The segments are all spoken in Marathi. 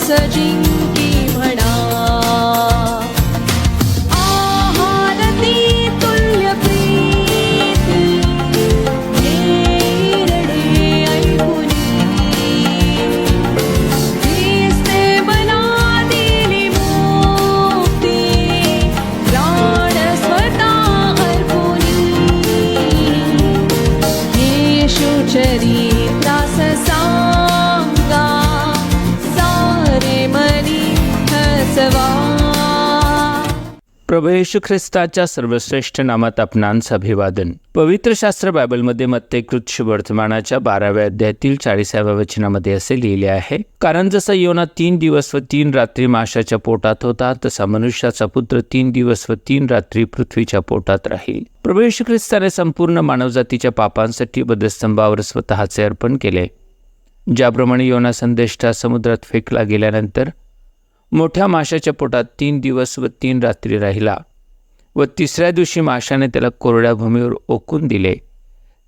surging प्रभू येशू ख्रिस्ताच्या सर्वश्रेष्ठ नामात आपणांस अभिवादन पवित्र शास्त्र बायबलमध्ये मत्तेकृत वर्तमानाच्या बाराव्या अध्यायातील चाळीसाव्या वचनामध्ये असे लिहिले आहे कारण जसा योना तीन दिवस व तीन रात्री माशाच्या पोटात होता तसा मनुष्याचा पुत्र तीन दिवस व तीन रात्री पृथ्वीच्या पोटात राहील. प्रभू येशू ख्रिस्ताने संपूर्ण मानवजातीच्या पापांसाठी बदस्तंभावर स्वतःचे अर्पण केले. ज्याप्रमाणे योना संदेष्टा समुद्रात फेकला गेल्यानंतर मोठ्या माशाच्या पोटात तीन दिवस व तीन रात्री राहिला व तिसऱ्या दिवशी माशाने त्याला कोरड्या भूमीवर ओकून दिले.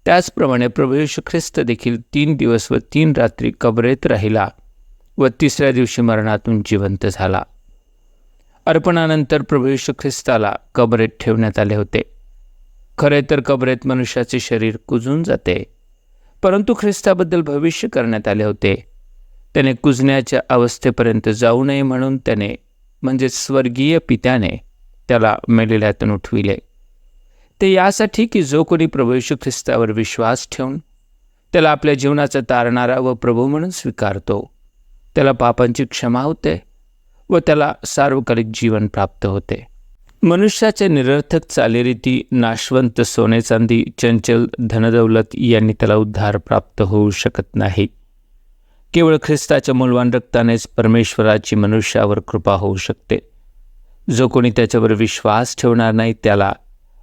त्याचप्रमाणे प्रभू येशू ख्रिस्त देखील तीन दिवस व तीन रात्री कबरेत राहिला व तिसऱ्या दिवशी मरणातून जिवंत झाला. अर्पणानंतर प्रभू येशू ख्रिस्ताला कबरेत ठेवण्यात आले होते. खरे तर कबरेत मनुष्याचे शरीर कुजून जाते परंतु ख्रिस्ताबद्दल भविष्य करण्यात आले होते. त्याने कुजण्याच्या अवस्थेपर्यंत जाऊ नये म्हणून त्याने म्हणजे स्वर्गीय पित्याने त्याला मेलेल्यातून उठविले. ते यासाठी की जो कोणी प्रभू ख्रिस्तावर विश्वास ठेवून त्याला आपल्या जीवनाचा तारणारा व प्रभू म्हणून स्वीकारतो. त्याला पापांची क्षमा होते व त्याला सार्वकालिक जीवन प्राप्त होते. मनुष्याच्या निरर्थक चालीरीती नाशवंत सोने चांदी चंचल धनदौलत यांनी त्याला उद्धार प्राप्त होऊ शकत नाही. केवळ ख्रिस्ताच्या मूलवान रक्तानेच परमेश्वराची मनुष्यावर कृपा होऊ शकते. जो कोणी त्याच्यावर विश्वास ठेवणार नाही त्याला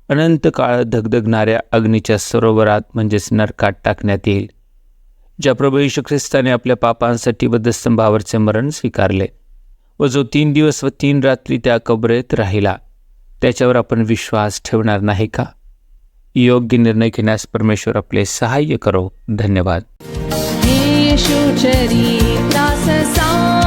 अनंत काळ धगधगणाऱ्या अग्नीच्या सरोवरात म्हणजेच नरकात टाकण्यात येईल ज्या प्रभू यशू ख्रिस्ताने आपल्या पापांसाठी बद्धस्तंभावरचे मरण स्वीकारले व जो तीन दिवस व तीन रात्री त्या कबरेत राहिला त्याच्यावर आपण विश्वास ठेवणार नाही का? योग्य निर्णय घेण्यास परमेश्वर आपले सहाय्य करो. धन्यवाद. Iisus ceri, lasă sau